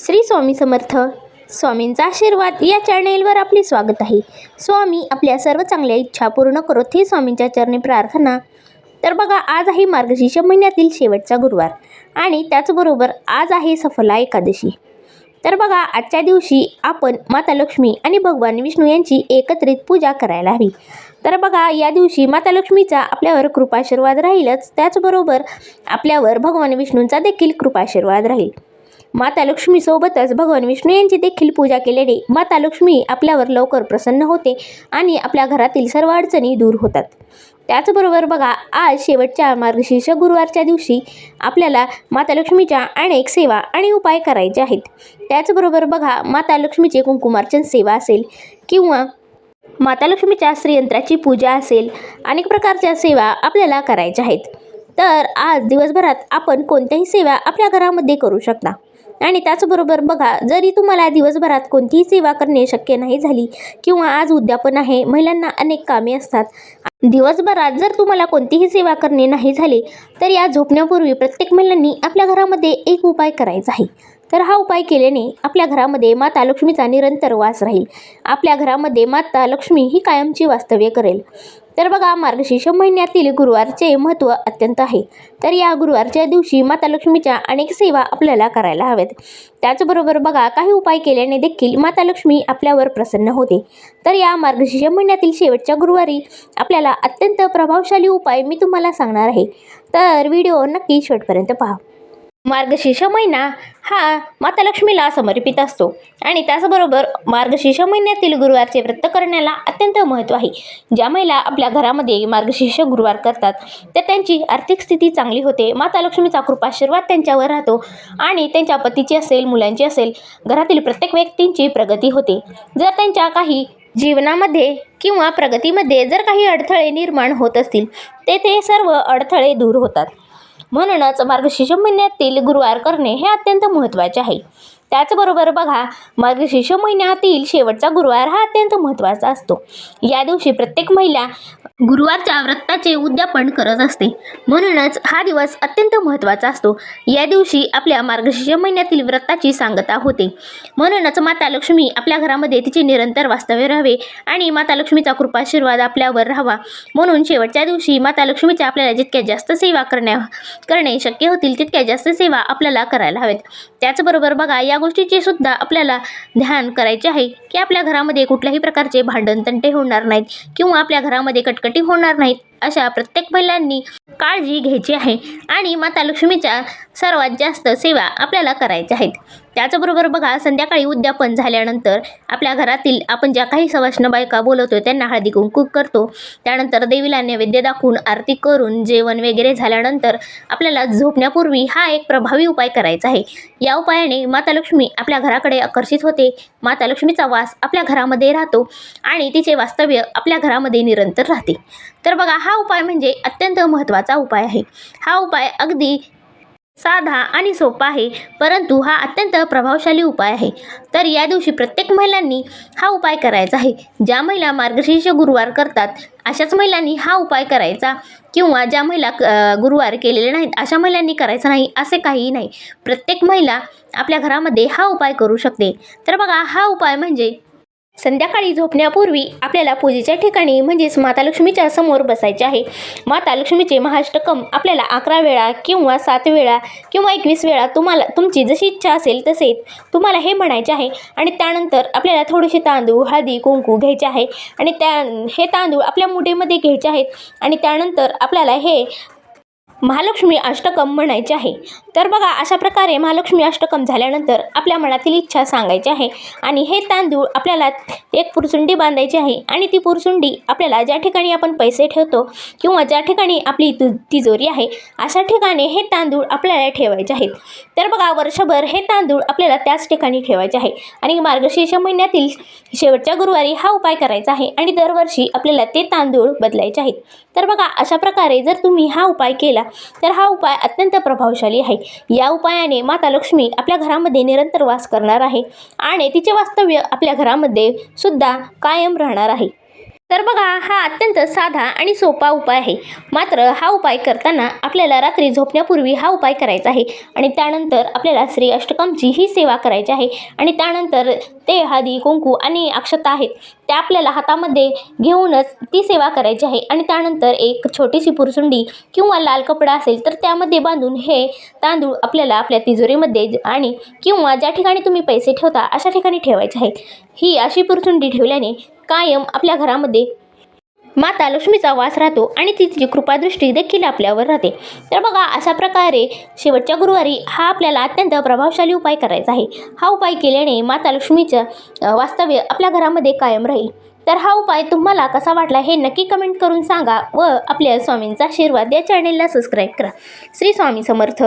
श्री स्वामी समर्थ. स्वामींचा आशीर्वाद या चॅनेलवर आपले स्वागत आहे. स्वामी आपल्या सर्व चांगल्या इच्छा पूर्ण करत हे स्वामींच्या चरणी प्रार्थना. तर बघा आज आहे मार्गशीर्ष महिन्यातील शेवटचा गुरुवार आणि त्याचबरोबर आज आहे सफला एकादशी. तर बघा आजच्या दिवशी आपण माता लक्ष्मी आणि भगवान विष्णू यांची एकत्रित पूजा करायला हवी. तर बघा या दिवशी माता लक्ष्मीचा आपल्यावर कृपाशीर्वाद राहीलच. त्याचबरोबर आपल्यावर भगवान विष्णूंचा देखील कृपाशीर्वाद राहील. माता लक्ष्मीसोबतच भगवान विष्णू यांची देखील पूजा केल्याने माता लक्ष्मी आपल्यावर लवकर प्रसन्न होते आणि आपल्या घरातील सर्व अडचणी दूर होतात. त्याचबरोबर बघा आज शेवटच्या मार्गशीर्ष गुरुवारच्या दिवशी आपल्याला माता लक्ष्मीच्या अनेक सेवा आणि उपाय करायचे आहेत. त्याचबरोबर बघा माता लक्ष्मीचे कुंकुमार्चन सेवा असेल किंवा माता लक्ष्मीच्या श्रीयंत्राची पूजा असेल अनेक प्रकारच्या सेवा आपल्याला करायच्या आहेत. तर आज दिवसभरात आपण कोणत्याही सेवा आपल्या घरामध्ये करू शकता. आणि त्याचबरोबर बघा जरी तुम्हाला दिवसभरात कोणतीही सेवा करणे शक्य नाही झाली किंवा आज उद्यापन आहे महिलांना अनेक कामे असतात. दिवसभरात जर तुम्हाला कोणतीही सेवा करणे नाही झाले तर या झोपण्यापूर्वी प्रत्येक महिलांनी आपल्या घरामध्ये एक उपाय करायचा आहे. तर हा उपाय केल्याने आपल्या घरामध्ये माता लक्ष्मीचा निरंतर वास राहील. आपल्या घरामध्ये माता लक्ष्मी ही कायमची वास्तव्य करेल. तर बघा मार्गशीर्ष महिन्यातील गुरुवारचे महत्त्व अत्यंत आहे. तर या गुरुवारच्या दिवशी माता लक्ष्मीच्या अनेक सेवा आपल्याला करायला हव्यात. त्याचबरोबर बघा काही उपाय केल्याने देखील माता लक्ष्मी आपल्यावर प्रसन्न होते. तर या मार्गशीर्ष महिन्यातील शेवटच्या गुरुवारी आपल्याला अत्यंत प्रभावशाली उपाय मी तुम्हाला सांगणार आहे. तर व्हिडिओ नक्की शेवटपर्यंत पहा. मार्गशीर्ष महिना हा माता लक्ष्मीला समर्पित असतो. आणि त्याचबरोबर मार्गशीर्ष महिन्यातील गुरुवारचे व्रत करण्याला अत्यंत महत्त्व आहे. ज्या महिला आपल्या घरामध्ये मार्गशीर्ष गुरुवार करतात तर त्यांची आर्थिक स्थिती चांगली होते. माता लक्ष्मीचा कृपाशीर्वाद त्यांच्यावर राहतो आणि त्यांच्या पतीची असेल मुलांची असेल घरातील प्रत्येक व्यक्तींची प्रगती होते. जर त्यांच्या काही जीवनामध्ये किंवा प्रगतीमध्ये जर काही अडथळे निर्माण होत असतील ते ते सर्व अडथळे दूर होतात. म्हणूनच मार्गशीर्ष महिन्यातील गुरुवार करणे हे अत्यंत महत्त्वाचे आहे. त्याचबरोबर बघा मार्गशीर्ष महिन्यातील शेवटचा गुरुवार हा अत्यंत महत्त्वाचा असतो. या दिवशी प्रत्येक महिला गुरुवारच्या व्रताचे उद्यापन करत असते. म्हणूनच हा दिवस अत्यंत महत्त्वाचा असतो. या दिवशी आपल्या मार्गशीर्ष महिन्यातील व्रताची सांगता होते. म्हणूनच माता लक्ष्मी आपल्या घरामध्ये तिचे निरंतर वास्तव्य राहावे आणि माता लक्ष्मीचा कृपाशीर्वाद आपल्यावर राहावा. म्हणून शेवटच्या दिवशी माता लक्ष्मीच्या आपल्याला जितक्या जास्त सेवा करण्या करणे शक्य होतील तितक्या जास्त सेवा आपल्याला करायला हवेत त्याचबरोबर बघा या गोष्टीचे सुद्धा आपल्याला ध्यान करायचे आहे की आपल्या घरामध्ये कुठल्याही प्रकारचे भांडण तंटे होणार नाहीत किंवा आपल्या घरामध्ये कटकट होणार नाहीत अशा प्रत्येक महिलांनी काळजी घ्यायची आहे आणि माता लक्ष्मीच्या सर्वात जास्त सेवा आपल्याला करायच्या आहेत. त्याचबरोबर बघा संध्याकाळी उद्यापन झाल्यानंतर आपल्या घरातील आपण ज्या काही सवाष्ण बायका बोलवतो त्यांना हळदी कुंकू करतो. त्यानंतर देवीला नैवेद्य दाखवून आरती करून जेवण वगैरे झाल्यानंतर आपल्याला झोपण्यापूर्वी हा एक प्रभावी उपाय करायचा आहे. या उपायाने माता लक्ष्मी आपल्या घराकडे आकर्षित होते. माता लक्ष्मीचा वास आपल्या घरामध्ये राहतो आणि तिचे वास्तव्य आपल्या घरामध्ये निरंतर राहते. तर बघा हा उपाय म्हणजे अत्यंत महत्त्वाचा उपाय आहे. हा उपाय अगदी साधा आणि सोपा आहे परंतु हा अत्यंत प्रभावशाली उपाय आहे. तर या दिवशी प्रत्येक महिलांनी हा उपाय करायचा आहे. ज्या महिला मार्गशीर्ष गुरुवार करतात अशाच महिलांनी हा उपाय करायचा किंवा ज्या महिला गुरुवार केलेले नाहीत अशा महिलांनी करायचं नाही असे काहीही नाही. प्रत्येक महिला आपल्या घरामध्ये हा उपाय करू शकते. तर बघा हा उपाय म्हणजे संध्याकाळी झोपण्यापूर्वी आपल्याला पूजेच्या ठिकाणी म्हणजेच माता लक्ष्मीच्या समोर बसायचे आहे. माता लक्ष्मीचे महाष्टकम आपल्याला अकरा वेळा किंवा सात वेळा किंवा एकवीस वेळा तुम्हाला तुमची जशी इच्छा असेल तसे तुम्हाला हे म्हणायचे आहे. आणि त्यानंतर आपल्याला थोडेसे तांदूळ हळदी कुंकू घ्यायचे आहे. आणि त्या हे तांदूळ आपल्या मुठीमध्ये घ्यायचे आहेत. आणि त्यानंतर आपल्याला हे महालक्ष्मी अष्टकम म्हणायचे आहे. तर बघा अशा प्रकारे महालक्ष्मी अष्टकम झाल्यानंतर आपल्या मनातील इच्छा सांगायची आहे आणि हे तांदूळ आपल्याला एक पुरसुंडी बांधायची आहे आणि ती पुरसुंडी आपल्याला ज्या ठिकाणी आपण पैसे ठेवतो किंवा ज्या ठिकाणी आपली तु तिजोरी आहे अशा ठिकाणी हे तांदूळ आपल्याला ठेवायचे आहेत. तर बघा वर्षभर हे तांदूळ आपल्याला त्याच ठिकाणी ठेवायचे आहे आणि मार्गशीर्ष महिन्यातील शेवटच्या गुरुवारी हा उपाय करायचा आहे आणि दरवर्षी आपल्याला ते तांदूळ बदलायचे आहेत. तर बघा अशा प्रकारे जर तुम्ही हा उपाय केला तर हा उपाय अत्यंत प्रभावशाली आहे. या उपायाने माता लक्ष्मी आपल्या घरामध्ये निरंतर वास करणार आहे आणि तिचे वास्तव्य आपल्या घरामध्ये सुद्धा कायम राहणार आहे. तर बघा हा अत्यंत साधा आणि सोपा उपाय आहे. मात्र हा उपाय करताना आपल्याला रात्री झोपण्यापूर्वी हा उपाय करायचा आहे. आणि त्यानंतर आपल्याला श्री अष्टकमची ही सेवा करायची आहे. आणि त्यानंतर ते हळदी कुंकू आणि अक्षता आहेत त्या आपल्याला हातामध्ये घेऊनच ती सेवा करायची आहे. आणि त्यानंतर एक छोटीशी पुरसुंडी किंवा लाल कपडा असेल तर त्यामध्ये बांधून हे तांदूळ आपल्याला आपल्या तिजोरीमध्ये आणि किंवा ज्या ठिकाणी तुम्ही पैसे ठेवता अशा ठिकाणी ठेवायचे आहेत. ही अशी पुरसुंडी ठेवल्याने कायम आपल्या घरामध्ये. माता लक्ष्मीचा वास राहतो आणि तिची कृपादृष्टी देखील आपल्यावर राहते. तर बघा अशा प्रकारे शेवटच्या गुरुवारी हा आपल्याला अत्यंत प्रभावशाली उपाय करायचा आहे. हा उपाय केल्याने माता लक्ष्मीचं वास्तव्य आपल्या घरामध्ये कायम राहील. तर हा उपाय तुम्हाला कसा वाटला हे नक्की कमेंट करून सांगा व आपल्या स्वामींचा आशीर्वाद या चॅनेलला सबस्क्राईब करा. श्री स्वामी समर्थ.